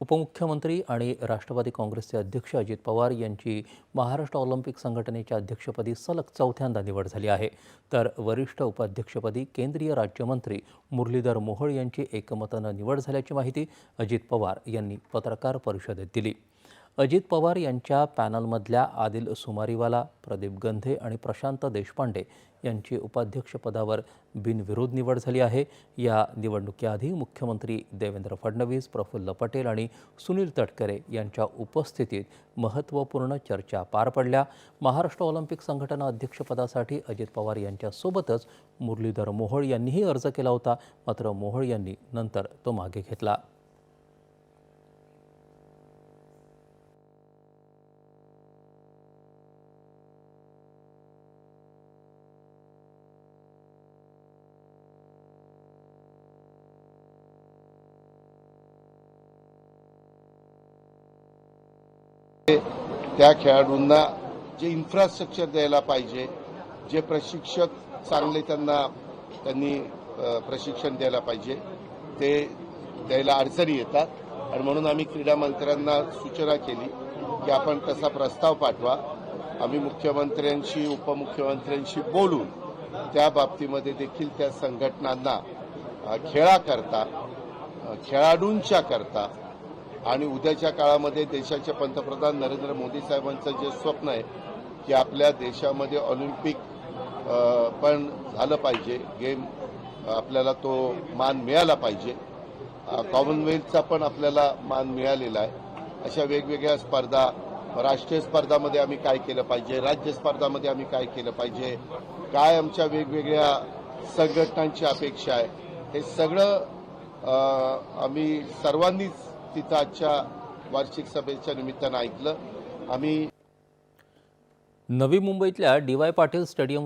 उपमुख्यमंत्री आणि राष्ट्रवादी काँग्रेसचे अध्यक्ष अजित पवार यांची महाराष्ट्र ऑलिम्पिक संघटनेच्या अध्यक्षपदी सलग चौथ्यांदा निवड झाली आहे. तर वरिष्ठ उपाध्यक्षपदी केंद्रीय राज्यमंत्री मुरलीधर मोहोळ यांची एकमतानं निवड झाल्याची माहिती अजित पवार यांनी पत्रकार परिषदेत दिली. अजित पवार यांच्या पॅनलमधल्या आदिल सुमारीवाला प्रदीप गंधे आणि प्रशांत देशपांडे यांची उपाध्यक्षपदावर बिनविरोध निवड झाली आहे. या निवडणुकीआधी मुख्यमंत्री देवेंद्र फडणवीस प्रफुल्ल पटेल आणि सुनील तटकरे यांच्या उपस्थितीत महत्त्वपूर्ण चर्चा पार पडल्या. महाराष्ट्र ऑलिम्पिक संघटना अध्यक्षपदासाठी अजित पवार यांच्यासोबतच मुरलीधर मोहोळ यांनीही अर्ज केला होता. मात्र मोहोळ यांनी नंतर तो मागे घेतला. त्या खेळाडूंना जे इन्फ्रास्ट्रक्चर द्यायला पाहिजे जे प्रशिक्षक चांगले त्यांना त्यांनी प्रशिक्षण द्यायला पाहिजे ते द्यायला अडचणी येतात. आणि म्हणून आम्ही क्रीडा मंत्र्यांना सूचना केली की आपण तसा प्रस्ताव पाठवा. आम्ही मुख्यमंत्र्यांशी उपमुख्यमंत्र्यांशी बोलून त्या बाबतीमध्ये देखील त्या संघटनांना अ, खेळाकरता खेळाडूंच्या करता आणि उद्याच्या काळामध्ये देशाचे पंतप्रधान नरेंद्र मोदी साहेबांचं जे स्वप्न आहे की आपल्या देशामध्ये ऑलिम्पिक पण झालं पाहिजे. गेम आपल्याला तो मान मिळाला पाहिजे. कॉमनवेल्थचा पण आपल्याला मान मिळालेला आहे. अशा वेगवेगळ्या स्पर्धा राष्ट्रीय स्पर्धामध्ये आम्ही काय केलं पाहिजे? राज्य स्पर्धामध्ये आम्ही काय केलं पाहिजे? काय आमच्या वेगवेगळ्या संघटनांची अपेक्षा आहे? हे सगळं आम्ही सर्वांनीच तिथं आजच्या वार्षिक सभेच्या निमित्तानं ऐकलं. आम्ही नवी मुंबईतल्या डी वाय पाटील स्टेडियम